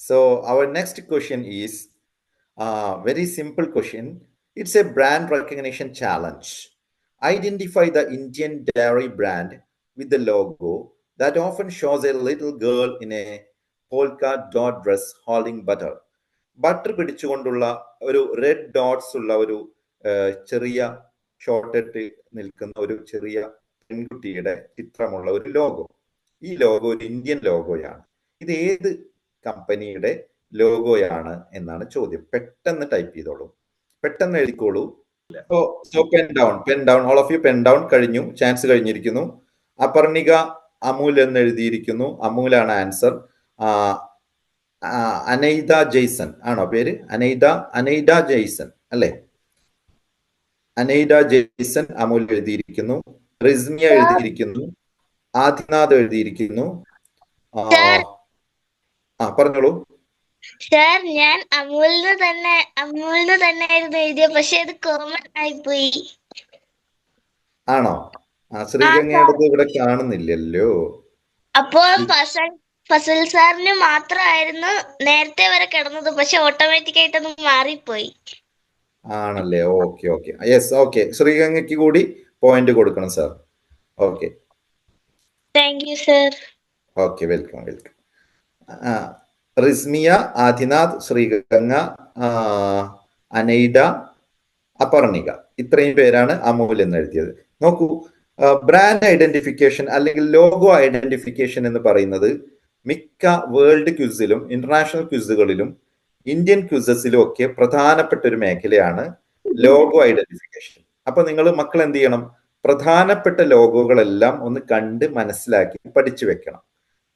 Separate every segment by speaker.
Speaker 1: So our next question is uh, very simple question. It's a brand recognition challenge. Identify the Indian dairy brand with the logo that often shows a little girl in a polka dot dress holding butter. Butter പിടിച്ചുകൊണ്ടുള്ള ഒരു red dots ഉള്ള ഒരു ചെറിയ ഷോർട്ടിട്ട് നിൽക്കുന്ന ഒരു ചെറിയ പെൺകുട്ടിയുടെ ചിത്രമുള്ള ഒരു logo ഈ ലോഗോ ഒരു ഇന്ത്യൻ ലോഗോയാണ് ഇത് ഏത് കമ്പനിയുടെ ലോഗോയാണ് എന്നാണ് ചോദ്യം. പെട്ടെന്ന് ടൈപ്പ് ചെയ്തോളൂ. പെട്ടെന്ന് എഴുതിക്കോളൂ. So so pen down pen down all of you pen down കഴിഞ്ഞു. ചാൻസ് കഴിഞ്ഞിരിക്കുന്നു. അപർണിക അമൂൽ എന്ന് എഴുതിയിരിക്കുന്നു. അമൂലാണ് ആൻസർ അനൈദ ജെയ്സൺ. ആണോ പേര്? അനൈദ അനൈഡ ജെയ്സൺ. അല്ലേ? അനൈഡ ജെയ്സൺ അമൂൽ എഴുതിയിരിക്കുന്നു. റിസ്മിയ എഴുതിയിരിക്കുന്നു. ആദിനാഥ് എഴുതിയിരിക്കുന്നു. ആ, പറഞ്ഞോളൂ.
Speaker 2: സാർ ഞാൻ അമൂലിന് തന്നെ അമൂലിന് തന്നെ ആയിരുന്നു എഴുതിയത് പക്ഷെ അത് കോമൺ ആയിപ്പോയി
Speaker 1: ആണോ? ആ ശ്രീഗംഗയുടേത് ഇവിടെ കാണുന്നില്ലല്ലോ.
Speaker 2: അപ്പോൾ ഫസൽ ഫസൽ സാറിന് മാത്രമായിരുന്നു നേരത്തെ വരെ കിടന്നത് പക്ഷെ ഓട്ടോമാറ്റിക് ആയിട്ട് അത് മാറിപ്പോയി.
Speaker 1: ആണല്ലേ? ഓക്കെ ഓക്കെ യെസ് ഓക്കെ ശ്രീഗംഗയ്ക്ക് കൂടി പോയിന്റ് കൊടുക്കണം sir okay
Speaker 2: thank you sir
Speaker 1: okay welcome welcome Rismiya Adinath Sreeganga Anaida Aparnika. ഇത്രയും പേരാണ് അമൂൽ എന്ന് എഴുതിയത്. നോക്കൂ ബ്രാൻഡ് ഐഡന്റിഫിക്കേഷൻ അല്ലെങ്കിൽ ലോഗോ ഐഡന്റിഫിക്കേഷൻ എന്ന് പറയുന്നത് മിക്ക വേൾഡ് ക്വിസിലും ഇന്റർനാഷണൽ ക്വിസുകളിലും ഇന്ത്യൻ ക്വിസസിലും ഒക്കെ പ്രധാനപ്പെട്ട ഒരു മേഖലയാണ് ലോഗോ ഐഡന്റിഫിക്കേഷൻ അപ്പൊ നിങ്ങൾ മക്കൾ എന്ത് ചെയ്യണം? പ്രധാനപ്പെട്ട ലോഗോകളെല്ലാം ഒന്ന് കണ്ട് മനസ്സിലാക്കി പഠിച്ചു വെക്കണം.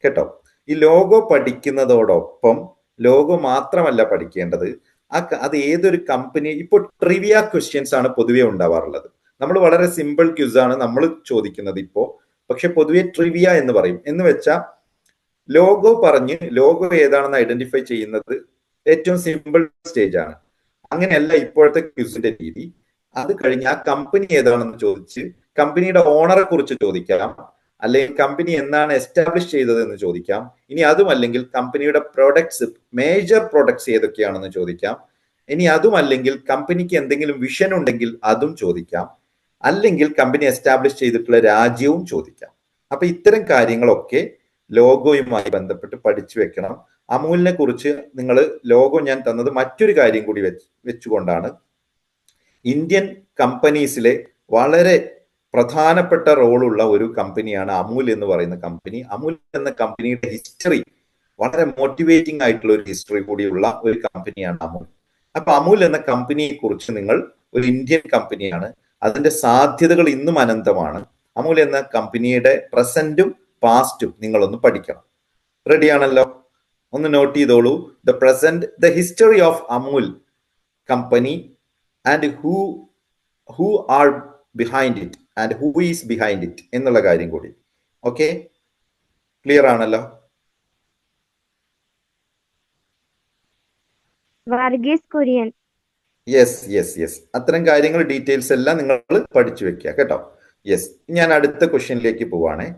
Speaker 1: കേട്ടോ? ഈ ലോഗോ പഠിക്കുന്നതോടൊപ്പം ലോഗോ മാത്രമല്ല പഠിക്കേണ്ടത് ആ അത് ഏതൊരു കമ്പനി ഇപ്പോൾ ട്രിവിയ ക്വസ്റ്റ്യൻസ് ആണ് പൊതുവെ ഉണ്ടാവാറുള്ളത്. നമ്മൾ വളരെ സിമ്പിൾ ക്യൂസ് ആണ് നമ്മൾ ചോദിക്കുന്നത് ഇപ്പോൾ പക്ഷെ പൊതുവെ ട്രിവിയ എന്ന് പറയും. എന്ന് വെച്ചാൽ ലോഗോ പറഞ്ഞ് ലോഗോ ഏതാണെന്ന് ഐഡന്റിഫൈ ചെയ്യുന്നത് ഏറ്റവും സിമ്പിൾ സ്റ്റേജ് ആണ്. അങ്ങനെയല്ല ഇപ്പോഴത്തെ ക്യൂസിന്റെ രീതി. അത് കഴിഞ്ഞ് ആ കമ്പനി ഏതാണെന്ന് ചോദിച്ച് കമ്പനിയുടെ ഓണറെ കുറിച്ച് ചോദിക്കാം. അല്ലെങ്കിൽ കമ്പനി എന്നാണ് എസ്റ്റാബ്ലിഷ് ചെയ്തത് എന്ന് ചോദിക്കാം. ഇനി അതുമല്ലെങ്കിൽ കമ്പനിയുടെ പ്രോഡക്ട്സ് മേജർ പ്രോഡക്ട്സ് ഏതൊക്കെയാണെന്ന് ചോദിക്കാം. ഇനി അതുമല്ലെങ്കിൽ കമ്പനിക്ക് എന്തെങ്കിലും വിഷൻ ഉണ്ടെങ്കിൽ അതും ചോദിക്കാം. അല്ലെങ്കിൽ കമ്പനി എസ്റ്റാബ്ലിഷ് ചെയ്തിട്ടുള്ള രാജ്യവും ചോദിക്കാം. അപ്പൊ ഇത്തരം കാര്യങ്ങളൊക്കെ ലോഗോയുമായി ബന്ധപ്പെട്ട് പഠിച്ചു വെക്കണം. അമൂലിനെ കുറിച്ച് നിങ്ങൾ ലോഗോ ഞാൻ തന്നത് മറ്റൊരു കാര്യം കൂടി വെച്ച് വെച്ചുകൊണ്ടാണ്. ഇന്ത്യൻ കമ്പനീസിലെ വളരെ പ്രധാനപ്പെട്ട റോളുള്ള ഒരു കമ്പനിയാണ് അമൂൽ എന്ന് പറയുന്ന കമ്പനി. അമൂൽ എന്ന കമ്പനിയുടെ ഹിസ്റ്ററി വളരെ മോട്ടിവേറ്റിംഗ് ആയിട്ടുള്ള ഒരു ഹിസ്റ്ററി കൂടിയുള്ള ഒരു കമ്പനിയാണ് അമൂൽ. അപ്പൊ അമൂൽ എന്ന കമ്പനിയെ കുറിച്ച് നിങ്ങൾ ഒരു ഇന്ത്യൻ കമ്പനിയാണ്. അതിന്റെ സാധ്യതകൾ ഇന്നും അനന്തമാണ്. അമൂൽ എന്ന കമ്പനിയുടെ പ്രസന്റും പാസ്റ്റും നിങ്ങളൊന്ന് പഠിക്കണം. റെഡിയാണല്ലോ ഒന്ന് നോട്ട് ചെയ്തോളൂ. The present the history of Amul company and who who are behind it and who is behind it എന്നുള്ള കാര്യം കൂടി. ഓക്കെ ക്ലിയർ ആണല്ലോ?
Speaker 3: Varghese Kurian.
Speaker 1: Yes yes yes അത്തരം കാര്യങ്ങൾ ഡീറ്റെയിൽസ് എല്ലാം നിങ്ങൾ പഠിച്ചു വെക്കുക കേട്ടോ. യെസ് ഞാൻ അടുത്ത ക്വസ്റ്റ്യനിലേക്ക് പോവാണേ.